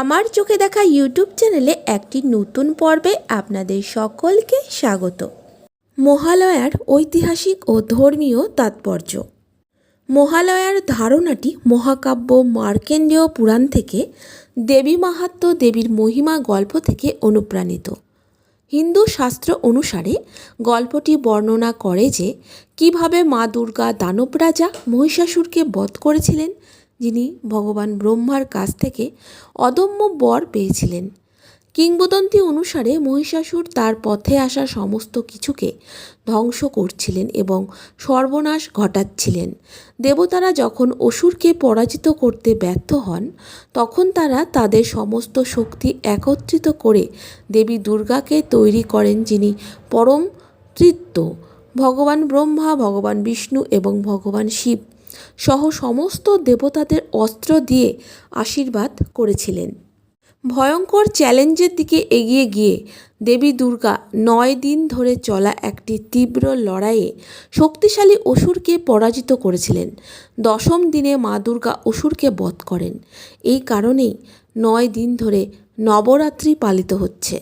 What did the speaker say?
আমার চোখে দেখা ইউটিউব চ্যানেলে একটি নতুন পর্বে আপনাদের সকলকে স্বাগত। মহালয়ার ঐতিহাসিক ও ধর্মীয় তাৎপর্য। মহালয়ার ধারণাটি মহাকাব্য, মার্কেন্ডেয় পুরাণ থেকে দেবী মাহাত্ম্য দেবীর মহিমা গল্প থেকে অনুপ্রাণিত। হিন্দু শাস্ত্র অনুসারে গল্পটি বর্ণনা করে যে, কীভাবে মা দুর্গা দানব রাজা মহিষাসুরকে বধ করেছিলেন যিনি ভগবান ব্রহ্মার কাছ থেকে অদম্য বর পেয়েছিলেন। কিংবদন্তি অনুসারে মহিষাসুর তার পথে আসা সমস্ত কিছুকে ধ্বংস করছিলেন এবং সর্বনাশ ঘটাচ্ছিলেন। দেবতারা যখন অসুরকে পরাজিত করতে ব্যর্থ হন, তখন তারা তাদের সমস্ত শক্তি একত্রিত করে দেবী দুর্গাকে তৈরি করেন, যিনি পরম তৃত্ব ভগবান ব্রহ্মা, ভগবান বিষ্ণু এবং ভগবান শিব সহ সমস্ত দেবতাদের অস্ত্র দিয়ে আশীর্বাদ করেছিলেন। ভয়ঙ্কর চ্যালেঞ্জের দিকে এগিয়ে গিয়ে দেবী দুর্গা নয় দিন ধরে চলা একটি তীব্র লড়াইয়ে শক্তিশালী অসুরকে পরাজিত করেছিলেন। দশম দিনে মা দুর্গা অসুরকে বধ করেন। এই কারণেই নয় দিন ধরে নবরাত্রি পালিত হচ্ছে।